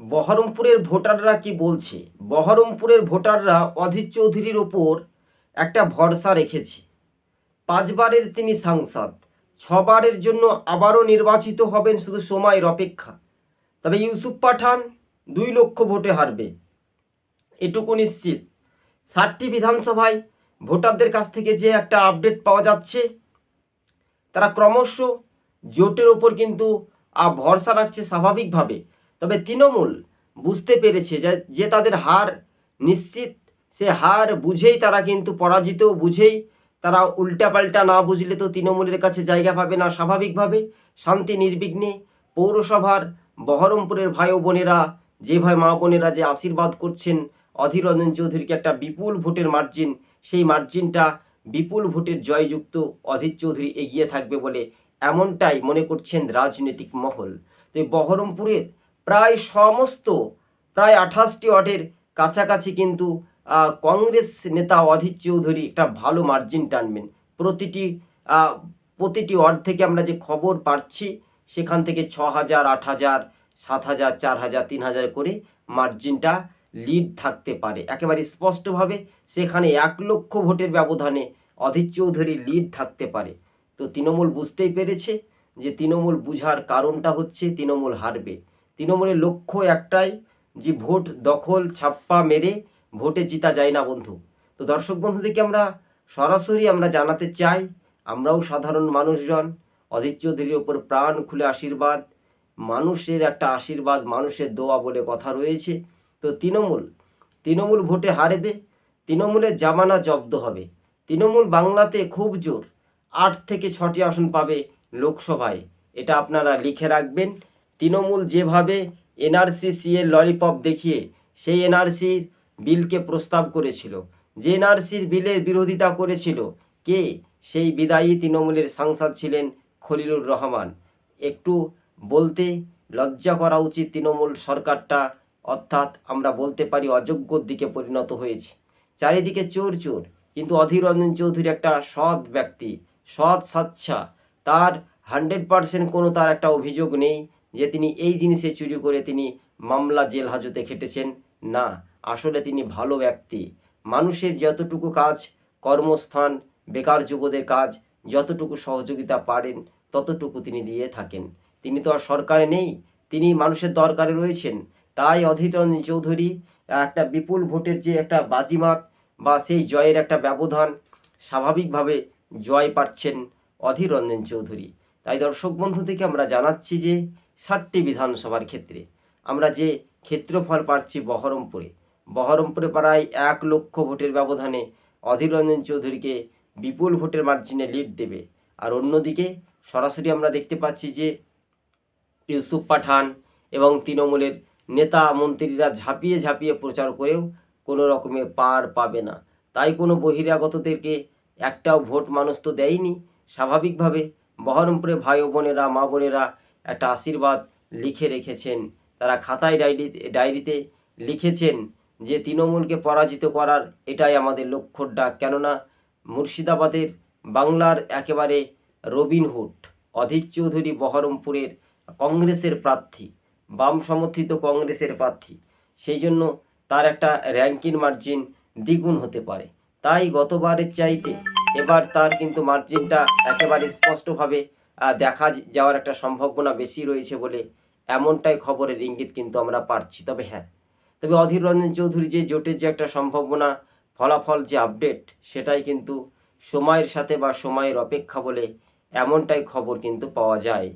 বহরমপুরের ভোটাররা কি বলছে? বহরমপুরের ভোটাররা অধীর চৌধুরীর ওপর একটা ভরসা রেখেছে। পাঁচবারের তিনি সাংসদ, ছবারের জন্য আবারও নির্বাচিত হবেন শুধু সময়ের অপেক্ষা। তবে ইউসুফ পাঠান দুই লক্ষ ভোটে হারবে। এটুকু নিশ্চিত। ষাটটি বিধানসভায় ভোটারদের কাছ থেকে যে একটা আপডেট পাওয়া যাচ্ছে, তারা ক্রমশ জোটের ওপর কিন্তু ভরসা রাখছে স্বাভাবিকভাবে। তবে তৃণমূল বুঝতে পেরেছে যে তাদের হার নিশ্চিত, সে হার বুঝেই তারা কিন্তু পরাজিত বুঝেই তারা উল্টাপাল্টা না বুঝলে তো তৃণমূলের কাছে জায়গা পাবে না। স্বাভাবিকভাবে শান্তি নির্বিঘ্নে পৌরসভার বহরমপুরের ভাই ও বোনেরা, যে ভাই মা বোনেরা যে আশীর্বাদ করছেন অধীর রঞ্জন চৌধুরীকে একটা বিপুল ভোটের মার্জিন সেই মার্জিনটা বিপুল ভোটের জয়যুক্ত অধীর চৌধুরী এগিয়ে থাকবে বলে এমনটাই মনে করছেন রাজনৈতিক মহল। তো বহরমপুরের প্রায় সমস্ত, প্রায় আঠাশটি ওয়ার্ডের কাছাকাছি কিন্তু কংগ্রেস নেতা অধীর চৌধুরী একটা ভালো মার্জিন টানবেন। প্রতিটি প্রতিটি ওয়ার্ড থেকে আমরা যে খবর পাচ্ছি, সেখান থেকে ছ হাজার আট হাজার সাত হাজার চার হাজার তিন হাজার করে মার্জিনটা লিড থাকতে পারে। একেবারে স্পষ্টভাবে সেখানে এক লক্ষ ভোটের ব্যবধানে অধীর চৌধুরী লিড থাকতে পারে। তো তৃণমূল বুঝতেই পেরেছে যে তৃণমূল বুঝার কারণটা হচ্ছে তৃণমূল হারবে। তৃণমূলের লক্ষ্য একটাই যে ভোট দখল, ছাপ্পা মেরে ভোটে জিতা যায় না বন্ধু। তো দর্শক বন্ধুদেরকে আমরা সরাসরি আমরা জানাতে চাই, আমরাও সাধারণ মানুষজন, অধীর চৌধুরীর ওপর প্রাণ খুলে আশীর্বাদ, মানুষের একটা আশীর্বাদ, মানুষের দোয়া বলে কথা রয়েছে। তো তৃণমূল তৃণমূল ভোটে হারবে, তৃণমূলের জামানা জব্দ হবে। তৃণমূল বাংলাতে খুব জোর, আট থেকে ছটি আসন পাবে লোকসভায়। এটা আপনারা লিখে রাখবেন। তৃণমূল যেভাবে এনআরসি সিএর ললিপপ দেখিয়ে সেই এনআরসির বিলকে প্রস্তাব করেছিল, যে এনআরসির বিলের বিরোধিতা করেছিল, কে? সেই বিদায়ী তৃণমূলের সাংসদ ছিলেন খলিলুর রহমান। একটু বলতে লজ্জা করা উচিত তৃণমূল সরকারটা, অর্থাৎ আমরা বলতে পারি অযোগ্যর দিকে পরিণত হয়েছে। চারিদিকে চোর চোর, কিন্তু অধীর রঞ্জন চৌধুরী একটা সৎ ব্যক্তি, সৎ সাচ্ছা তার হান্ড্রেড পার্সেন্ট কোনো তার একটা অভিযোগ নেই যে তিনি এই জিনিসে চুরি করে তিনি মামলা জেল হাজতে খেটেছেন, না, আসলে তিনি ভালো ব্যক্তি। মানুষের যতটুকু কাজ, কর্মস্থান, বেকার যুবদের কাজ, যতটুকু সহযোগিতা পারেন, ততটুকু তিনি দিয়ে থাকেন। তিনি তো আর সরকারে নেই, তিনি মানুষের দরকারে রয়েছেন। তাই অধীর রঞ্জন চৌধুরী, একটা বিপুল ভোটের যে একটা বাজিমাত বা সেই জয়ের একটা ব্যবধান, স্বাভাবিকভাবে জয় পাচ্ছেন অধীর রঞ্জন চৌধুরী। তাই দর্শক বন্ধু থেকে আমরা জানাচ্ছি যে ষাটটি বিধানসভার ক্ষেত্রে। আমরা যে ক্ষেত্রফল পাচ্ছি বহরমপুরে বহরমপুরে প্রায় এক লক্ষ ভোটের ব্যবধানে অধীর রঞ্জন চৌধুরীকে বিপুল ভোটের মার্জিনে লিড দেবে। আর অন্যদিকে সরাসরি আমরা দেখতে পাচ্ছি যে ইউসুফ পাঠান এবং তৃণমূলের নেতা মন্ত্রীরা ঝাঁপিয়ে ঝাঁপিয়ে প্রচার করেও কোনো রকমের পার পাবে না। তাই কোনো বহিরাগতদেরকে একটাও ভোট মানুষ তো দেয়নি। স্বাভাবিকভাবে বহরমপুরে ভাই বোনেরা, মা বোনেরা একটা আশীর্বাদ লিখে রেখেছেন। তারা খাতায় ডায়েরি, ডায়েরিতে লিখেছেন যে তৃণমূলকে পরাজিত করার এটাই আমাদের লক্ষ্যর ডাক। কেননা মুর্শিদাবাদের বাংলার একেবারে রবিনহুড অধীর চৌধুরী বহরমপুরের কংগ্রেসের প্রার্থী, বাম সমর্থিত কংগ্রেসের প্রার্থী, সেই জন্য তার একটা র্যাঙ্কিং মার্জিন দ্বিগুণ হতে পারে। তাই গতবারের চাইতে এবার তার কিন্তু মার্জিনটা একেবারে স্পষ্টভাবে দেখা যাওয়ার একটা সম্ভাবনা বেশি রয়েছে বলে এমনটাই খবরের ইঙ্গিত কিন্তু আমরা পাচ্ছি। তবে হ্যাঁ তবে অধীর রঞ্জন চৌধুরী যে জোটের যে একটা সম্ভাবনা, ফলাফল যে আপডেট, সেটাই কিন্তু সময়ের সাথে বা সময়ের অপেক্ষা বলে এমনটাই খবর কিন্তু পাওয়া যায়।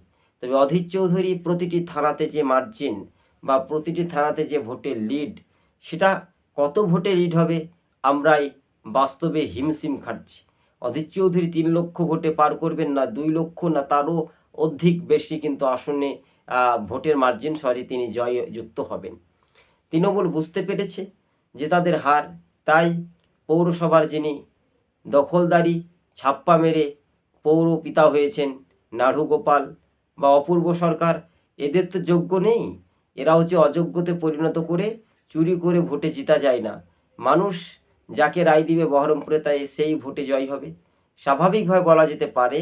তবে অধীর চৌধুরী প্রতিটি থানাতে যে মার্জিন বা প্রতিটি থানাতে যে ভোটের লিড সেটা কত ভোটে লিড হবে, আমরাই বাস্তবে হিমশিম খাচ্ছি অধীর চৌধুরী তিন লক্ষ ভোটে পার করবেন না, দুই লক্ষ না তারও অধিক বেশি কিন্তু আসনে ভোটের মার্জিন সরি তিনি জয়যুক্ত হবেন। তৃণমূল বুঝতে পেরেছে যে তাদের হার, তাই পৌরসভার যিনি দখলদারি ছাপ্পা মেরে পৌর পিতা হয়েছেন নাড়ু গোপাল বা অপূর্ব সরকার, এদের তো যোগ্য নেই। এরা হচ্ছে অযোগ্যতে পরিণত করে চুরি করে ভোটে জিতা যায় না। মানুষ যাকে রায় দিবে বহরমপুরে, তাই সেই ভোটে জয় হবে। স্বাভাবিকভাবে বলা যেতে পারে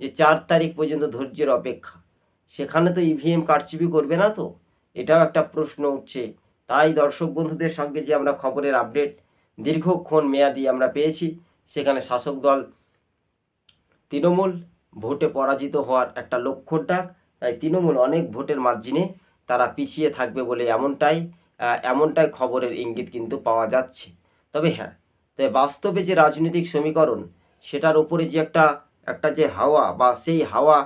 যে চার তারিখ পর্যন্ত ধৈর্যের অপেক্ষা। সেখানে তো ইভিএম কারচুপি করবে না তো? এটাও একটা প্রশ্ন উঠছে। তাই দর্শক বন্ধুদের সঙ্গে যে আমরা খবরের আপডেট দীর্ঘক্ষণ মেয়াদি আমরা পেয়েছি, সেখানে শাসক দল তৃণমূল ভোটে পরাজিত হওয়ার একটা লক্ষ্য ডাক। তাই তৃণমূল অনেক ভোটের মার্জিনে তারা পিছিয়ে থাকবে বলে এমনটাই এমনটাই খবরের ইঙ্গিত কিন্তু পাওয়া যাচ্ছে। তবে হ্যাঁ তবে বাস্তবে যে রাজনৈতিক সমীকরণ, সেটার উপরে যে একটা একটা যে হাওয়া বা সেই হাওয়া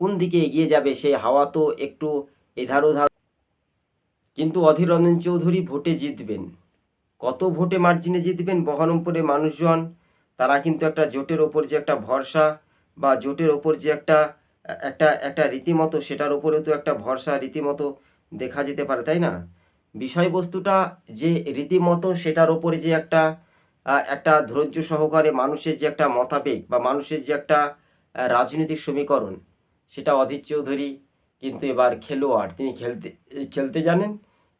কোন দিকে এগিয়ে যাবে, সেই হাওয়া তো একটু এধার ওধার। কিন্তু অধীর রঞ্জন চৌধুরী ভোটে জিতবেন। কত ভোটে মার্জিনে জিতবেন বহরমপুরের মানুষজন, তারা কিন্তু একটা জোটের ওপর যে একটা ভরসা বা জোটের ওপর যে একটা একটা একটা রীতিমতো, সেটার উপরেও তো একটা ভরসা রীতিমতো দেখা যেতে পারে, তাই না? বিষয়বস্তুটা যে রীতিমতো সেটার ওপরে যে একটা একটা ধৈর্য সহকারে মানুষের যে একটা মতাবেগ বা মানুষের যে একটা রাজনৈতিক সমীকরণ, সেটা অধীর চৌধুরী কিন্তু এবার খেলোয়াড়। তিনি খেলতে খেলতে জানেন,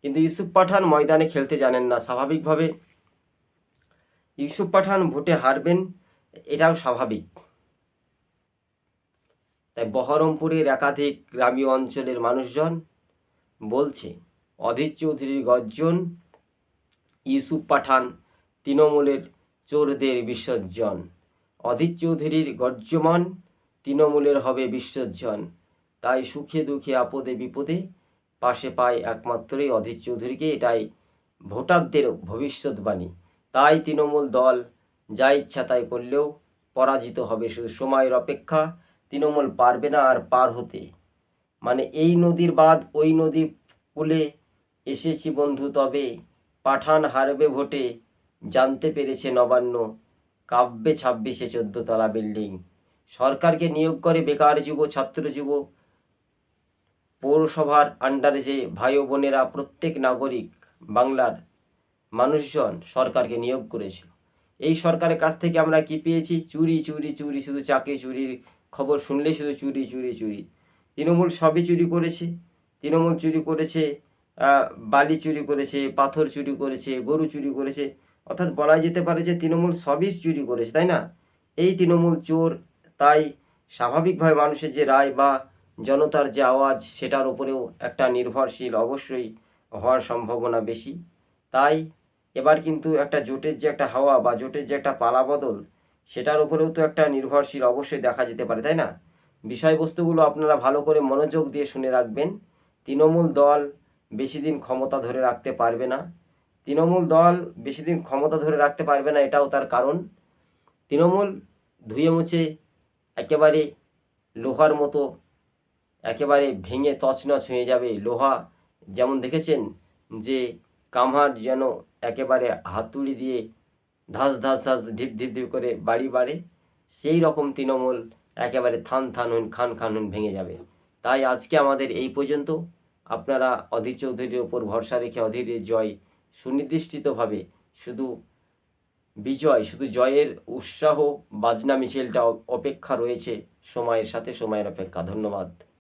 কিন্তু ইউসুফ পাঠান ময়দানে খেলতে জানেন না। স্বাভাবিকভাবে ইউসুফ পাঠান ভোটে হারবেন, এটাও স্বাভাবিক। তাই বহরমপুরের একাধিক গ্রামীয় অঞ্চলের মানুষজন বলছে অধীর চৌধুরীর গর্জন, ইউসুফ পাঠান তৃণমূলের চোরদের বিসর্জন। অধীর চৌধুরীর গর্জমান তৃণমূলের হবে বিসর্জন। তাই সুখে দুঃখে, আপদে বিপদে পাশে পায় একমাত্রই অধীর চৌধুরীকে, এটাই ভোটারদের ভবিষ্যৎবাণী। তাই তৃণমূল দল যা ইচ্ছা তাই করলেও পরাজিত হবে, শুধু সময়ের অপেক্ষা তৃণমূল পারবে না আর পার হতে। মানে এই নদীর বাদ ওই নদী কূলে এসেছি বন্ধু, তবে পাঠান হারবে ভোটে। জানতে পেরেছে নবান্ন, কাব্যে ছাব্বিশে চোদ্দতলা বিল্ডিং। সরকারকে নিয়োগ করে বেকার যুব, ছাত্র যুব। পৌরসভার আন্ডারে যে ভাই বোনেরা, প্রত্যেক নাগরিক বাংলার মানুষজন সরকারকে নিয়োগ করেছিল এই সরকারের কাছ থেকে আমরা কি পেয়েছি? চুরি চুরি চুরি, শুধু চাকরি, চুরির খবর শুনলেই শুধু চুরি চুরি চুরি। তৃণমূল সবই চুরি করেছে। তৃণমূল চুরি করেছে বালি চুরি করেছে, পাথর চুরি করেছে, গরু চুরি করেছে। অর্থাৎ বলা যেতে পারে যে তৃণমূল সবই চুরি করেছে, তাই না? এই তৃণমূল চোর, তাই স্বাভাবিকভাবে মানুষের যে রায় বা জনতার যে আওয়াজ, সেটার উপরেও একটা নির্ভরশীল অবশ্যই হওয়ার সম্ভাবনা বেশি। তাই এবার কিন্তু একটা জোটের যে একটা হাওয়া বা জোটের যে একটা পালাবদল সেটার উপরেও তো একটা নির্ভরশীল অবশ্যই দেখা যেতে পারে, তাই না? বিষয়বস্তুগুলো আপনারা ভালো করে মনোযোগ দিয়ে শুনে রাখবেন। তৃণমূল দল বেশি দিন ক্ষমতা ধরে রাখতে পারবে না। তৃণমূল দল বেশি দিন ক্ষমতা ধরে রাখতে পারবে না, এটাও তার কারণ। তৃণমূল ধুয়ে মুছে একেবারে লোহার মতো, একেবারে ভেঙে তছনছ হয়ে যাবে। লোহা যেমন দেখেছেন যে কামহার যেন একেবারে হাতুড়ি দিয়ে ধাস ধাস ধাস ঢিপ ঢিপ ঢিপ করে বাড়ি বাড়ে, সেই রকম তৃণমূল একেবারে থান থান হইন, খান খান হইন ভেঙে যাবে। তাই আজকে আমাদের এই পর্যন্ত। আপনারা অধীর চৌধুরীর ওপর ভরসা রেখে অধীরের জয় সুনির্দিষ্টভাবে শুধু বিজয়, শুধু জয়ের উৎসাহ, বাজনা মিছিলটা অপেক্ষা রয়েছে সময়ের সাথে সময়ের অপেক্ষা। ধন্যবাদ।